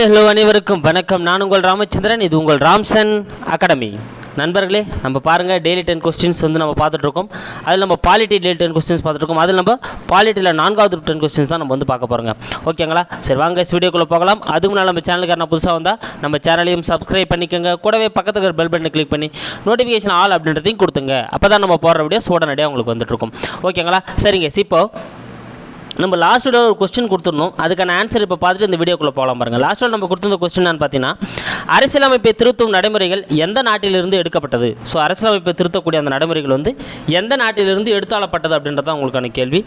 Hello அனைவருக்கும் வணக்கம். நான் உங்கள் ராமச்சந்திரன் இது உங்கள் ராம்சன் அகாடமி. நண்பர்களே நம்ம பாருங்கள் டெய்லி டென் கொஸ்டின்ஸ் வந்து நம்ம பார்த்துட்ருக்கோம். அதில் நம்ம பாலிட்டி டெய்லி டென் கொஸ்டின்ஸ் பார்த்துருக்கோம் அதில் நம்ம பாலிட்டியில் நான்காவது டென் கொஸ்டின்ஸ் தான் நம்ம வந்து பார்க்க போகிறோங்க ஓகேங்களா சரி வாங்க வீடியோக்குள்ளே போகலாம். அதுக்கு முன்னால் நம்ம சேனலுக்கு நான் புதுசாக வந்தால் நம்ம சேனலையும் சப்ஸ்கிரைப் பண்ணிக்கோங்க. கூடவே பக்கத்துக்கு இருக்கிற பெல் பட்டனை கிளிக் பண்ணி நோட்டிஃபிகேஷன் ஆல் அப்படின்றதையும் கொடுத்துங்க. அப்போ தான் நம்ம போடுற வீடியோஸ் உடனடியாக உங்களுக்கு வந்துட்டுருக்கும் ஓகேங்களா சரிங்க இப்போ நம்ம லாஸ்ட் வீடியோ ஒரு கொஸ்டின் கொடுத்துருந்தோம் அதுக்கான ஆன்சர் இப்போ பார்த்துட்டு இந்த வீடியோக்குள்ளே போகலாம் பாருங்கள் லாஸ்ட்டில் நம்ம கொடுத்துருந்த கொஸ்டின் பார்த்தீங்கன்னா அரசியலமைப்பை திருத்தும் நடைமுறைகள் எந்த நாட்டிலிருந்து எடுக்கப்பட்டது? ஸோ அரசியலமைப்பை திருத்தக்கூடிய அந்த நடைமுறைகள் வந்து எந்த நாட்டிலிருந்து எடுத்தாளப்பட்டது அப்படின்றது தான் உங்களுக்கான கேள்வி.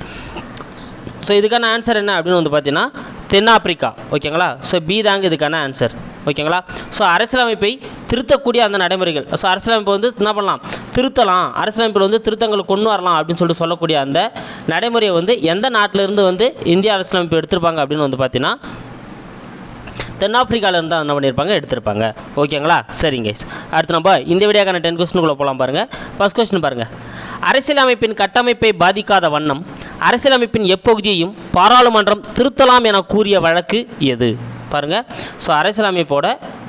ஸோ இதுக்கான ஆன்சர் என்ன அப்படின்னு வந்து பார்த்தீங்கன்னா தென்னாப்பிரிக்கா. ஓகேங்களா ஸோ பி தாங்க இதுக்கான ஆன்சர் ஓகேங்களா? ஸோ அரசியலமைப்பை திருத்தக்கூடிய அந்த நடைமுறைகள். ஸோ அரசியலமைப்பு வந்து என்ன பண்ணலாம்? திருத்தலாம். அரசியலமைப்பில் வந்து திருத்தங்களை கொண்டு வரலாம் அப்படின்னு சொல்லிட்டு சொல்லக்கூடிய அந்த நடைமுறையை வந்து எந்த நாட்டிலிருந்து வந்து இந்திய அரசியலமைப்பு எடுத்திருப்பாங்க அப்படின்னு வந்து பார்த்தீங்கன்னா தென்னாப்பிரிக்கால இருந்து என்ன பண்ணியிருப்பாங்க? எடுத்திருப்பாங்க. ஓகேங்களா? சரிங்க. அடுத்து நம்ம இந்த வீடியோக்கான டென் கொஸ்டினுக்குள்ளே போகலாம் பாருங்கள் ஃபஸ்ட் கொஸ்டின் பாருங்கள் அரசியலமைப்பின் கட்டமைப்பை பாதிக்காத வண்ணம் அரசியலமைப்பின் எப்பகுதியையும் பாராளுமன்றம் திருத்தலாம் என கூறிய வழக்கு எது? பாருங்கள் ஸோ அரசியலமைப்போட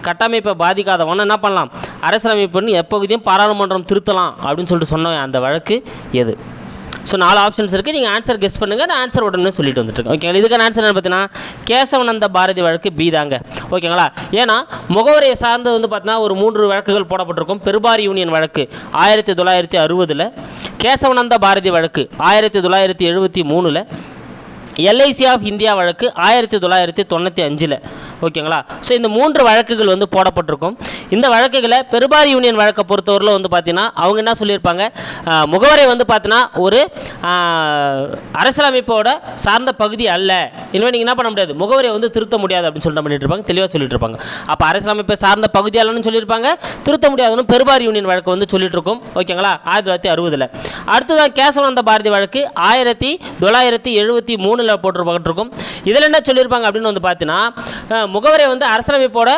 கட்டமைப்பை பாதிக்காதவன என்ன பண்ணலாம்? அரசியலமைப்புன்னு எப்பகுதியும் பாராளுமன்றம் திருத்தலாம் அப்படின்னு சொல்லிட்டு சொன்ன அந்த வழக்கு எது? ஸோ நாலு ஆப்ஷன்ஸ் இருக்குது நீங்கள் ஆன்சர் கெஸ் பண்ணுங்கள் நான் ஆன்சர் உடனே சொல்லிட்டு வந்துட்டுருக்கேன். ஓகேங்களா இதுக்கான ஆன்சர் என்ன பார்த்தீங்கன்னா கேசவனந்த பாரதி வழக்கு பி தாங்க. ஓகேங்களா ஏன்னா முகவரியை சார்ந்து வந்து பார்த்தீங்கன்னா ஒரு மூன்று வழக்குகள் போடப்பட்டிருக்கும். பெருபாரி யூனியன் வழக்கு ஆயிரத்தி தொள்ளாயிரத்தி அறுபதில் கேசவனந்த பாரதி வழக்கு ஆயிரத்தி தொள்ளாயிரத்தி எழுபத்தி மூணில் எல்ஐசி ஆஃப் இந்தியா வழக்கு ஆயிரத்தி தொள்ளாயிரத்தி தொண்ணூற்றி அஞ்சில். ஓகேங்களா ஸோ இந்த மூன்று வழக்குகள் வந்து போடப்பட்டிருக்கும். இந்த வழக்குகளை பெருபாரி யூனியன் வழக்கை பொறுத்தவரையில் வந்து பார்த்தீங்கன்னா அவங்க என்ன சொல்லியிருப்பாங்க? முகவரை வந்து பார்த்தீங்கன்னா ஒரு அரசியலமைப்போட சார்ந்த பகுதி அல்ல. இனிமேல் நீங்கள் என்ன பண்ண முடியாது? முகவரியை வந்து திருத்த முடியாது அப்படின்னு சொல்லிட்டு பண்ணிட்டு இருப்பாங்க. தெளிவாக சொல்லிட்டு இருப்பாங்க. அப்போ அரசியலமைப்பை சார்ந்த பகுதி அல்லன்னு சொல்லியிருப்பாங்க. திருத்த முடியாதுன்னு பெருபார் யூனியன் வழக்கு வந்து சொல்லிட்டு இருக்கோம். ஓகேங்களா? ஆயிரத்தி தொள்ளாயிரத்தி அறுபதில். அடுத்ததான் கேசவானந்த பாரதி வழக்கு ஆயிரத்தி தொள்ளாயிரத்தி எழுபத்தி மூணில் போட்டுருப்பட்டிருக்கும் இதில் என்ன சொல்லியிருப்பாங்க அப்படின்னு வந்து பார்த்தீங்கன்னா முகவரை வந்து அரசியலமைப்போட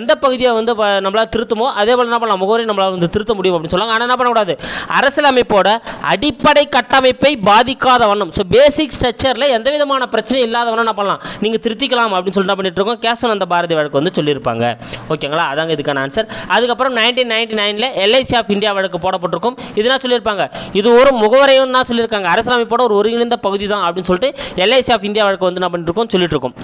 எந்த பகுதியை வந்து நம்மளால் திருத்தமோ அதே போல் என்ன பண்ணலாம்? முகவரி நம்மளால் வந்து திருத்த முடியும் அப்படின்னு சொல்லுவாங்க. ஆனால் என்ன பண்ணக்கூடாது? அரசியலமைப்போட அடிப்படை கட்டமைப்பை பாதிக்காத வண்ணம் ஸோ பேசிக் ஸ்ட்ரக்சரில் எந்த விதமான பிரச்சனையும் இல்லாத வண்ணம் என்ன பண்ணலாம்? நீங்கள் திருத்திக்கலாம் அப்படின்னு சொல்லிட்டு பண்ணிட்டு இருக்கோம்? கேசவானந்த பாரதி வழக்கு வந்து சொல்லியிருப்பாங்க. ஓகேங்களா? அதாங்க இதுக்கான ஆன்சர் அதுக்கப்புறம் நைன்டீன் நைன்டி நைனில் எல்ஐசி ஆஃப் இந்தியா வழக்கு போடப்பட்டிருக்கும். இதெல்லாம் சொல்லியிருப்பாங்க? இது ஒரு முகவரையும் தான் சொல்லியிருக்காங்க. அரசியலமைப்போட ஒரு ஒருங்கிணைந்த பகுதி தான் அப்படின்னு சொல்லிட்டு எல்ஐசி ஆஃப் இந்தியா வழக்கு வந்து என்ன பண்ணிட்டு இருக்கோம்? சொல்லிட்டு இருக்கோம்.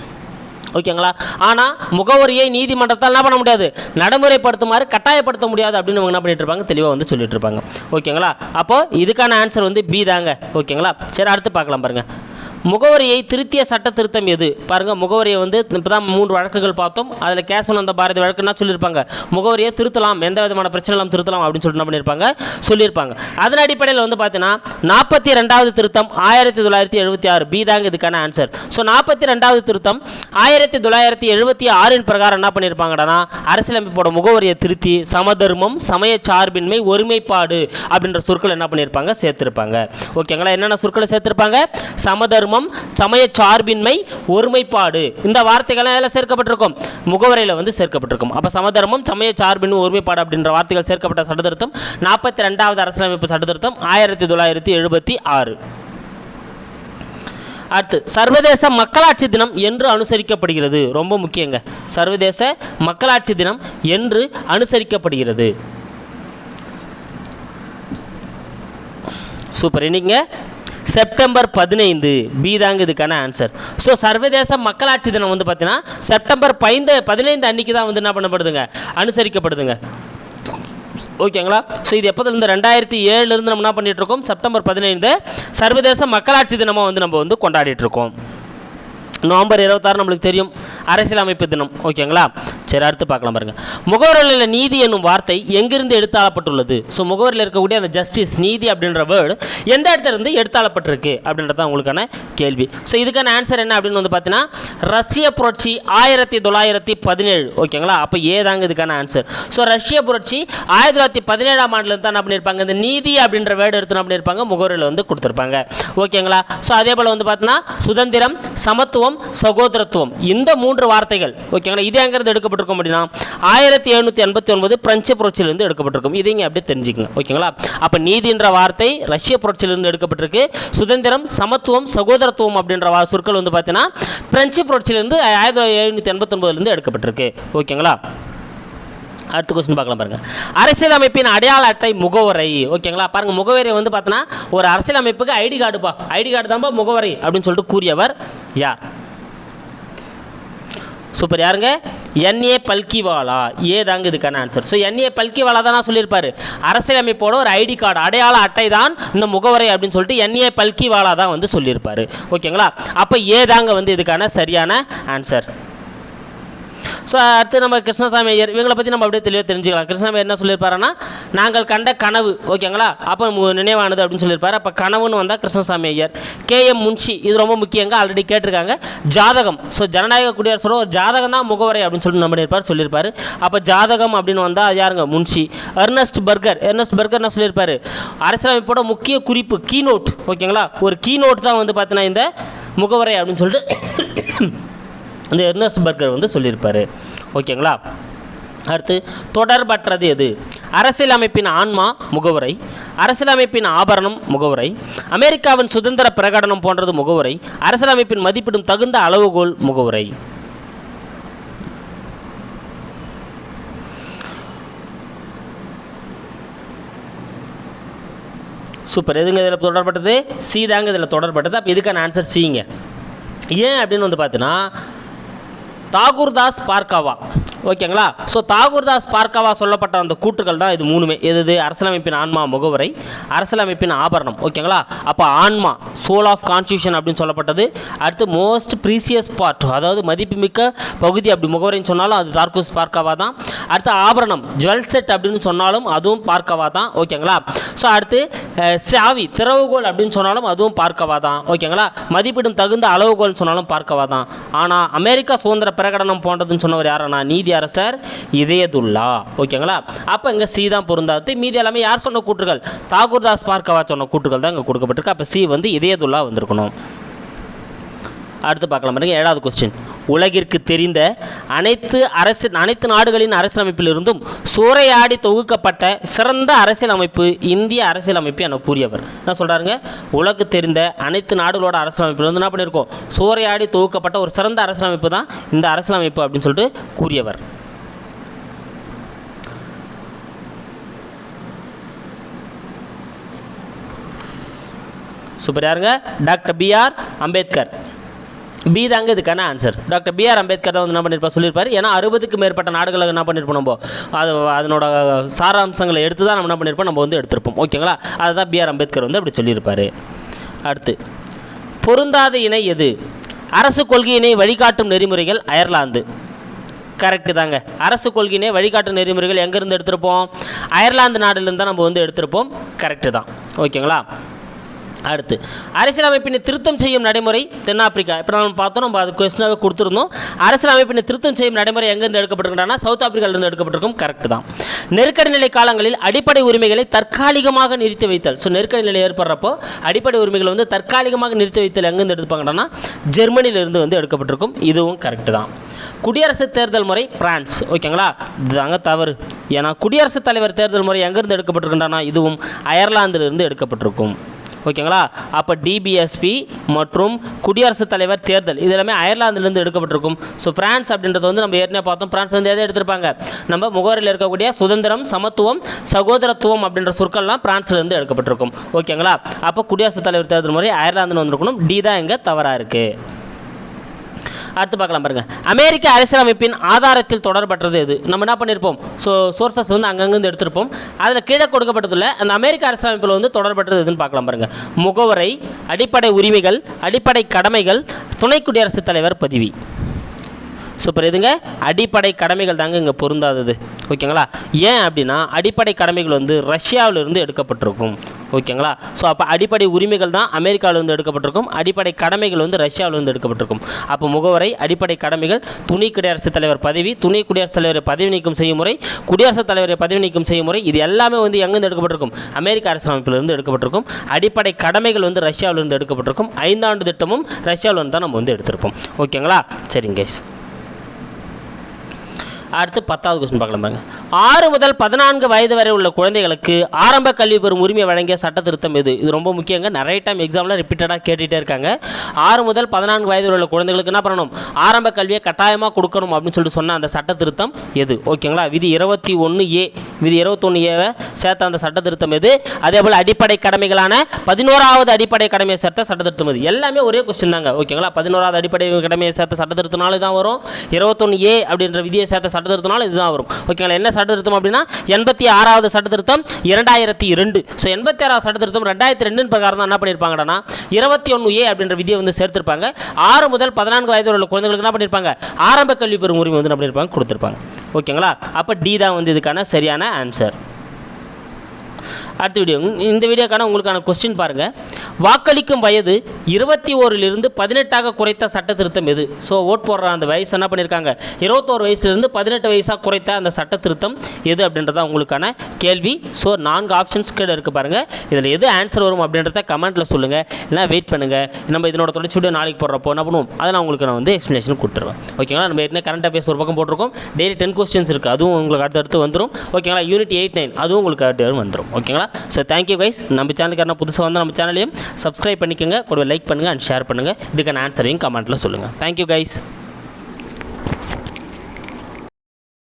ஓகேங்களா? ஆனால் முகவரியை நீதிமன்றத்தால் என்ன பண்ண முடியாது? நடைமுறைப்படுத்துமாறு கட்டாயப்படுத்த முடியாது அப்படின்னு அவங்க என்ன பண்ணிட்டு இருப்பாங்க? தெளிவாக வந்து சொல்லிட்டு இருப்பாங்க. ஓகேங்களா? அப்போ இதுக்கான ஆன்சர் வந்து பி தாங்க. ஓகேங்களா? சரி அடுத்து பார்க்கலாம் பாருங்கள் முகவரியை திருத்திய சட்ட திருத்தம் எது? பாருங்க முகவரியை வந்து இப்போ தான் மூன்று வழக்குகள் பார்த்தோம். அதில் கேசவனந்த பாரதி வழக்குன்னா சொல்லியிருப்பாங்க. முகவரியை திருத்தலாம் எந்த விதமான பிரச்சனை இல்லாமல் திருத்தலாம் அப்படின்னு சொல்லிட்டு என்ன பண்ணியிருப்பாங்க? சொல்லியிருப்பாங்க. அதன் அடிப்படையில் வந்து பார்த்தீங்கன்னா நாற்பத்தி ரெண்டாவது திருத்தம் ஆயிரத்தி தொள்ளாயிரத்தி எழுபத்தி ஆறு. பி தாங்க இதுக்கான ஆன்சர் ஸோ நாற்பத்தி ரெண்டாவது திருத்தம் ஆயிரத்தி தொள்ளாயிரத்தி எழுபத்தி ஆறின் பிரகாரம் என்ன பண்ணியிருப்பாங்கன்னா அரசியலமைப்போட முகவரியை திருத்தி சமதர்மம் சமய சார்பின்மை ஒருமைப்பாடு அப்படின்ற சொற்கள் என்ன பண்ணியிருப்பாங்க? சேர்த்திருப்பாங்க. ஓகேங்களா? என்னென்ன சொற்களை சேர்த்திருப்பாங்க? சமதர்மம் தர்மம் சமய சார்பின்மை ஒருமைப்பாடு. இந்த வார்த்தைகள்லாம் எதில் சேர்க்கப்பட்டிருக்கும்? முகவரையில் வந்து சேர்க்கப்பட்டிருக்கும். அப்போ சமதர்மம் சமய சார்பின்மை ஒருமைப்பாடு அப்படின்ற வார்த்தைகள் சேர்க்கப்பட்ட சட்டத்திருத்தம் நாற்பத்தி ரெண்டாவது அரசியலமைப்பு சட்டத்திருத்தம் ஆயிரத்தி தொள்ளாயிரத்தி எழுபத்தி ஆறு. அடுத்து சர்வதேச மக்களாட்சி தினம் என்று அனுசரிக்கப்படுகிறது. ரொம்ப முக்கியங்க. சர்வதேச மக்களாட்சி தினம் என்று அனுசரிக்கப்படுகிறது. சூப்பர். இன்னைக்குங்க செப்டம்பர் பதினைந்து. பி தாங்க இதுக்கான ஆன்சர் ஸோ சர்வதேச மக்களாட்சி தினம் வந்து பார்த்தீங்கன்னா செப்டம்பர் பதினைந்து பதினைந்து அன்னைக்கு தான் வந்து என்ன பண்ணப்படுதுங்க? அனுசரிக்கப்படுதுங்க. ஓகேங்களா? ஸோ இது எப்போதுலேருந்து? ரெண்டாயிரத்தி ஏழுலேருந்து நம்ம என்ன பண்ணிகிட்ருக்கோம் இருக்கோம்? செப்டம்பர் பதினைந்து சர்வதேச மக்களாட்சி தினமாக வந்து நம்ம வந்து கொண்டாடிட்டு இருக்கோம். நவம்பர் இருபத்தாறு நம்மளுக்கு தெரியும். அரசியலமைப்பு தினம். ஓகேங்களா? சரி அடுத்து பார்க்கலாம் பாருங்கள் முகவரியில் நீதி என்னும் வார்த்தை எங்கிருந்து எடுத்தாளப்பட்டுள்ளது? ஸோ முகவரில் இருக்கக்கூடிய அந்த ஜஸ்டிஸ் நீதி அப்படின்ற வேர்டு எந்த இடத்துல இருந்து எடுத்தாளப்பட்டிருக்கு? அப்படின்றது தான் உங்களுக்கான கேள்வி. ஸோ இதுக்கான ஆன்சர் என்ன அப்படின்னு வந்து பார்த்தீங்கன்னா ரஷ்ய புரட்சி ஆயிரத்தி தொள்ளாயிரத்தி பதினேழு. ஓகேங்களா? அப்போ ஏதாங்க இதுக்கான ஆன்சர் ஸோ ரஷ்ய புரட்சி ஆயிரத்தி தொள்ளாயிரத்தி பதினேழாம் ஆண்டில் தான் என்ன பண்ணியிருப்பாங்க? இந்த நீதி அப்படின்ற வேர்டு எடுத்து என்ன பண்ணியிருப்பாங்க? முகவரியில் வந்து கொடுத்துருப்பாங்க. ஓகேங்களா? ஸோ அதே போல் வந்து பார்த்தீங்கன்னா சுதந்திரம் சமத்துவம் சமத்துவம் சகோதரத்துவம். இந்த மூன்று வார்த்தைகள் ஓகேங்களா இது எங்கேருந்து எடுக்கப்பட்டிருக்கும் அப்படின்னா ஆயிரத்தி எழுநூற்றி எண்பத்தி ஒன்பது பிரெஞ்சு புரட்சியிலிருந்து எடுக்கப்பட்டிருக்கும். இதை இங்கே அப்படியே தெரிஞ்சுக்கங்க ஓகேங்களா அப்போ நீதின்ற வார்த்தை ரஷ்ய புரட்சியிலிருந்து எடுக்கப்பட்டிருக்கு. சுதந்திரம் சமத்துவம் சகோதரத்துவம் அப்படின்ற சொற்கள் வந்து பார்த்தீங்கன்னா பிரெஞ்சு புரட்சியிலிருந்து ஆயிரத்தி எழுநூற்றி எண்பத்தொன்பதுலேருந்து எடுக்கப்பட்டிருக்கு ஓகேங்களா அடுத்த கொஸ்டின் பார்க்கலாம் பாருங்க. அரசியலமைப்பின் அடையாள அட்டை முகவரை ஓகேங்களா பாருங்க முகவரை வந்து பார்த்தோன்னா ஒரு அரசியலமைப்புக்கு ஐடி கார்டுப்பா ஐடி கார்டு தான்ப்பா முகவரி அப்படின்னு சொல்லிட்டு கூறியவர் யார்? சூப்பர். யாருங்க? என்ஏ பல்கிவாலா. ஏ தாங்க இதுக்கான ஆன்சர் ஸோ என்ஏ பல்கிவாலா தான் நான் சொல்லியிருப்பாரு. அரசியலமைப்போட ஒரு ஐடி கார்டு அடையாள அட்டை தான் இந்த முகவரை அப்படின்னு சொல்லிட்டு என்ஏ பல்கிவாலா தான் வந்து சொல்லியிருப்பாரு. ஓகேங்களா? அப்போ ஏ தாங்க வந்து இதுக்கான சரியான ஆன்சர் ஸோ அடுத்து நம்ம கிருஷ்ணசாமி ஐயர் இவங்களை பற்றி நம்ம அப்படியே தெளிவாக தெரிஞ்சுக்கலாம். கிருஷ்ணசாமி என்ன சொல்லியிருப்பாருன்னா நாங்கள் கண்ட கனவு ஓகேங்களா? அப்போ நினைவானது அப்படின்னு சொல்லியிருப்பார். அப்போ கனவுன்னு வந்தால் கிருஷ்ணசாமி ஐயர். கேஎம் முன்ஷி இது ரொம்ப முக்கியங்க ஆல்ரெடி கேட்டிருக்காங்க. ஜாதகம். ஸோ ஜனநாயக குடியரசோட ஒரு ஜாதகம் தான் முகவரை அப்படின்னு சொல்லிட்டு நம்ம இருப்பார் சொல்லியிருப்பார். அப்போ ஜாதகம் அப்படின்னு வந்தால் அது யாருங்க? Munshi. Ernest Barker Ernest Barker என்ன சொல்லியிருப்பார்? அரசியலமைப்போட முக்கிய குறிப்பு கீநோட் ஓகேங்களா? ஒரு கீநோட் தான் வந்து பார்த்தீங்கன்னா இந்த முகவரை அப்படின்னு சொல்லிட்டு அந்த எர்னஸ்ட் பர்கர் வந்து சொல்லியிருப்பார். ஓகேங்களா? அடுத்து தொடர்பற்றது எது? அரசியலமைப்பின் ஆன்மா முகவுரை அரசியலமைப்பின் ஆபரணம் முகவுரை அமெரிக்காவின் சுதந்திர பிரகடனம் போன்றது முகவுரை அரசியலமைப்பின் மதிப்பிடும் தகுந்த அளவுகோல் முகவுரை. சூப்பர். எதுங்க இதில் தொடர்பட்டது சி தாங்க இதில் தொடர்பட்டது அப்போ இதுக்கான ஆன்சர் சிங்க ஏன் அப்படின்னு வந்து பார்த்தீங்கன்னா தாகூர்தாஸ் பார்க்காவா ஓகேங்களா? ஸோ தாகூர்தாஸ் பார்க்காவா சொல்லப்பட்ட அந்த கூற்றுகள் தான் இது மூணுமே. எது இது அரசியலமைப்பின் ஆன்மா முகவரை. அரசியலமைப்பின் ஆபரணம். ஓகேங்களா? அப்போ ஆன்மா சோல் ஆஃப் கான்ஸ்டியூஷன் அப்படின்னு சொல்லப்பட்டது. அடுத்து மோஸ்ட் ப்ரீசியஸ் பார்ட் அதாவது மதிப்புமிக்க பகுதி அப்படி முகவரைன்னு சொன்னாலும் அது தார்கூஸ் பார்க்காவா தான். அடுத்து ஆபரணம் ஜுவல் செட் அப்படின்னு சொன்னாலும் அதுவும் பார்க்கவா தான். ஓகேங்களா? ஸோ அடுத்து சாவி திறவுகோல் அப்படின்னு சொன்னாலும் அதுவும் பார்க்கவா தான். ஓகேங்களா? மதிப்பிடும் தகுந்த அளவுகோல்னு சொன்னாலும் பார்க்கவா தான். ஆனால் அமெரிக்கா சுதந்திர பிரகடனம் போன்றதுன்னு சொன்னவர் யாரனா நீதி அரசர் இதயதுல்லா. ஓகேங்களா? அப்போ இங்கே சி தான் பொருந்தாது மீதி எல்லாமே யார் சொன்ன கூற்றுகள்? தாகூர்தாஸ் பார்க்கவா சொன்ன கூற்றுகள் தான் இங்கே கொடுக்கப்பட்டிருக்கு. அப்போ சி வந்து இதயதுல்லா வந்திருக்கணும். அடுத்து பார்க்கலாம் பாருங்க ஏழாவது கொஸ்டின் உலகிற்கு தெரிந்த அனைத்து அரசு அனைத்து நாடுகளின் அரசியலமைப்பிலிருந்தும் சூறையாடி தொகுக்கப்பட்ட சிறந்த அரசியலமைப்பு இந்திய அரசியலமைப்பு என கூறியவர். என்ன சொல்கிறாருங்க உலகு தெரிந்த அனைத்து நாடுகளோட அரசியலமைப்பிலிருந்து என்ன பண்ணியிருக்கோம்? சூறையாடி தொகுக்கப்பட்ட ஒரு சிறந்த அரசியலமைப்பு தான் இந்த அரசியலமைப்பு அப்படின்னு சொல்லிட்டு கூறியவர். சூப்பர் யாருங்க? Doctor PR Ambedkar. பி தாங்க இதுக்கான ஆன்சர் டாக்டர் பிஆர் அம்பேத்கர் தான் வந்து என்ன பண்ணியிருப்பா சொல்லியிருப்பார் ஏன்னா அறுபதுக்கு மேற்பட்ட நாடுகளில் என்ன பண்ணியிருப்போம் நம்ம? அது அதனோட சாராம்சங்களை எடுத்து தான் நம்ம என்ன பண்ணியிருப்போம் நம்ம வந்து எடுத்திருப்போம். ஓகேங்களா? அதுதான் பிஆர் அம்பேத்கர் வந்து அப்படி சொல்லியிருப்பார் அடுத்து பொருந்தாத இணை எது? அரசு கொள்கையினை வழிகாட்டும் நெறிமுறைகள் அயர்லாந்து. கரெக்டு தாங்க. அரசு கொள்கையினை வழிகாட்டும் நெறிமுறைகள் எங்கேருந்து எடுத்திருப்போம்? அயர்லாந்து நாடுலேருந்து தான் நம்ம வந்து எடுத்திருப்போம். கரெக்டு தான். ஓகேங்களா? அடுத்து அரசியலமைப்பினை திருத்தம் செய்யும் நடைமுறை தென்னாப்பிரிக்கா. இப்போ நம்ம பார்த்தோம் நம்ம அது கொஸ்டினாகவே கொடுத்துருந்தோம். அரசியலமைப்பினை திருத்தம் செய்யும் நடைமுறை எங்கேருந்து எடுக்கப்பட்டிருக்கின்றனா சவுத் ஆப்பிரிக்காவிலிருந்து எடுக்கப்பட்டிருக்கும். கரெக்ட் தான். நெருக்கடி நிலை காலங்களில் அடிப்படை உரிமைகளை தற்காலிகமாக நிறுத்தி வைத்தல். ஸோ நெருக்கடி நிலை ஏற்படுறப்போ அடிப்படை உரிமைகளை வந்து தற்காலிகமாக நிறுத்தி வைத்தல் எங்கேருந்து எடுப்பாங்கன்னா ஜெர்மனியிலிருந்து வந்து எடுக்கப்பட்டிருக்கும். இதுவும் கரெக்ட் தான். குடியரசுத் தேர்தல் முறை பிரான்ஸ். ஓகேங்களா இதுதாங்க தவறு. ஏன்னா குடியரசுத் தலைவர் தேர்தல் முறை எங்கேருந்து எடுக்கப்பட்டிருக்கின்றனா இதுவும் அயர்லாந்திலிருந்து எடுக்கப்பட்டிருக்கும். ஓகேங்களா? அப்போ டிபிஎஸ்பி மற்றும் குடியரசுத் தலைவர் தேர்தல் இது எல்லாமே அயர்லாந்துலேருந்து எடுக்கப்பட்டிருக்கும். ஸோ பிரான்ஸ் அப்படின்றது வந்து நம்ம ஏற்கனவே பார்த்தோம். பிரான்ஸ் வந்து எதை எடுத்திருப்பாங்க? நம்ம முகவரியில் இருக்கக்கூடிய சுதந்திரம் சமத்துவம் சகோதரத்துவம் அப்படின்ற சொற்கள்லாம் பிரான்ஸ்லேருந்து எடுக்கப்பட்டிருக்கும். ஓகேங்களா? அப்போ குடியரசுத் தலைவர் தேர்தல் முறை அயர்லாந்துன்னு வந்திருக்கணும். டி தான் இங்கே தவறாக இருக்குது அடுத்து பார்க்கலாம் பாருங்கள் அமெரிக்க அரசியலமைப்பின் ஆதாரத்தில் தொடர்பற்றது எது? நம்ம என்ன பண்ணியிருப்போம் ஸோ சோர்சஸ் வந்து அங்கங்கேருந்து எடுத்திருப்போம். அதில் கீழே கொடுக்கப்பட்டதில் அந்த அமெரிக்க அரசியலமைப்பில் வந்து தொடர்பற்றது எதுன்னு பார்க்கலாம் பாருங்கள் முகவரை அடிப்படை உரிமைகள் அடிப்படை கடமைகள் துணை குடியரசுத் தலைவர் பதவி. சூப்பர். எதுங்க? அடிப்படை கடமைகள் தாங்க இங்கே பொருந்தாதது. ஓகேங்களா? ஏன் அப்படின்னா அடிப்படை கடமைகள் வந்து ரஷ்யாவிலிருந்து எடுக்கப்பட்டிருக்கும். ஓகேங்களா? ஸோ அப்போ அடிப்படை உரிமைகள் தான் அமெரிக்காவிலிருந்து எடுக்கப்பட்டிருக்கும். அடிப்படை கடமைகள் வந்து ரஷ்யாவிலிருந்து எடுக்கப்பட்டிருக்கும். அப்போ முகவரை அடிப்படை கடமைகள் துணை குடியரசுத் தலைவர் பதவி துணை குடியரசுத் தலைவரை பதவி நீக்கம் செய்யும் முறை குடியரசுத் தலைவரை பதவி நீக்கம் செய்யும் முறை இது எல்லாமே வந்து எங்கேருந்து எடுக்கப்பட்டிருக்கும்? அமெரிக்க அரசியலமைப்பிலிருந்து எடுக்கப்பட்டிருக்கும். அடிப்படை கடமைகள் வந்து ரஷ்யாவிலிருந்து எடுக்கப்பட்டிருக்கும். ஐந்தாண்டு திட்டமும் ரஷ்யாவிலிருந்து தான் நம்ம வந்து எடுத்திருப்போம். ஓகேங்களா? சரிங்க guys. அடுத்து பத்தாவது கொஸ்டின் பார்க்கலாம் பாருங்க. ஆறு முதல் பதினான்கு வயது வரை உள்ள குழந்தைகளுக்கு ஆரம்ப கல்வி பெறும் உரிமை வழங்கிய சட்ட திருத்தம் இது இது ரொம்ப முக்கியங்க. நிறைய டைம் எக்ஸாமில் ரிப்பீட்டடாக கேட்டுகிட்டே இருக்காங்க. ஆறு முதல் பதினான்கு வயது உள்ள குழந்தைகளுக்கு என்ன பண்ணணும்? ஆரம்ப கல்வியை கட்டாயமாக கொடுக்கணும் அப்படின்னு சொல்லிட்டு சொன்ன அந்த சட்ட திருத்தம் எது? ஓகேங்களா? விதி இருபத்தி ஒன்று ஏ விதி இருபத்தொன்று ஏவை சேர்த்த அந்த சட்ட திருத்தம் எது? அதே போல் அடிப்படை கடமைகளான பதினோராவது அடிப்படை கடமையை சேர்த்த சட்ட திருத்தம் எது? எல்லாமே ஒரே கொஸ்டின் தாங்க. ஓகேங்களா? பதினோராவது அடிப்படை கடமையை சேர்த்த சட்ட திருத்தனால தான் வரும். இருபத்தொன்று ஏ அப்படின்ற விதியை சேர்த்த சட்ட திருத்தனால இதுதான் வரும். ஓகேங்களா என்ன சட்டத்திருத்தம் அப்படின்னா எண்பத்தி ஆறாவது சட்ட திருத்தம் இரண்டாயிரத்தி ரெண்டு. ஸோ எண்பத்தி ஆறாவது சட்டத்திருத்தம் ரெண்டாயிரத்தி ரெண்டு பிரகாரம் தான் என்ன பண்ணியிருப்பாங்கன்னா இருபத்தி ஒன்று ஏ அப்படின்ற விதியை வந்து சேர்த்திருப்பாங்க. ஆறு முதல் பதினான்கு வயது உள்ள குழந்தைகளுக்கு என்ன பண்ணியிருப்பாங்க? ஆரம்ப கல்வி பெறும் உரிமை வந்து என்ன பண்ணியிருப்பாங்க? கொடுத்துருப்பாங்க. ஓகேங்களா அப்போ டி தான் வந்து இதுக்கான சரியான ஆன்சர் அடுத்த வீடியோ இந்த வீடியோக்கான உங்களுக்கான கொஸ்டின் பாருங்கள் வாக்களிக்கும் வயது இருபத்தி ஓரிலிருந்து பதினெட்டாக குறைத்த சட்ட திருத்தம் எது? ஸோ ஓட் போடுற அந்த வயசு என்ன பண்ணியிருக்காங்க இருபத்தோரு வயசுலேருந்து பதினெட்டு வயசாக குறைத்த அந்த சட்ட திருத்தம் எது அப்படின்றத உங்களுக்கான கேள்வி. ஸோ நான்கு ஆப்ஷன்ஸ் கீழே இருக்குது பாருங்கள் இதில் எது ஆன்சர் வரும் அப்படின்றத கமெண்ட்டில் சொல்லுங்கள் இல்லைனா வெயிட் பண்ணுங்கள் நம்ம இதனோட தொடர்ச்சி வீடியோ நாளைக்கு போடுறப்போ என்ன பண்ணுவோம்? அதை நான் உங்களுக்கு நான் வந்து எக்ஸ்ப்ளனேஷன் கொடுத்துருவேன். ஓகேங்களா நம்ம ஏற்கனவே கரண்ட் அஃபேர்ஸ் ஒரு பக்கம் போட்டிருக்கோம். டெய்லி டென் கொஸ்டின்ஸ் இருக்குது அதுவும் உங்களுக்கு அடுத்தடுத்து வந்துடும் ஓகேங்களா யூனிட் எயிட் நைன் அதுவும் உங்களுக்கு அடுத்து வந்துடும் ஓகேங்களா ஸோ தேங்க்யூ கைஸ் நம்ம சேனலுக்கு என்ன புதுசாக வந்து நம்ம சேனலையும் சப்ஸ்கிரைப் பண்ணிக்கோங்க கூட லைக் பண்ணுங்கள் அண்ட் ஷேர் பண்ணுங்கள் இதுக்கான ஆன்சரையும் கமெண்ட்டில் சொல்லுங்கள் தேங்க்யூ கைஸ்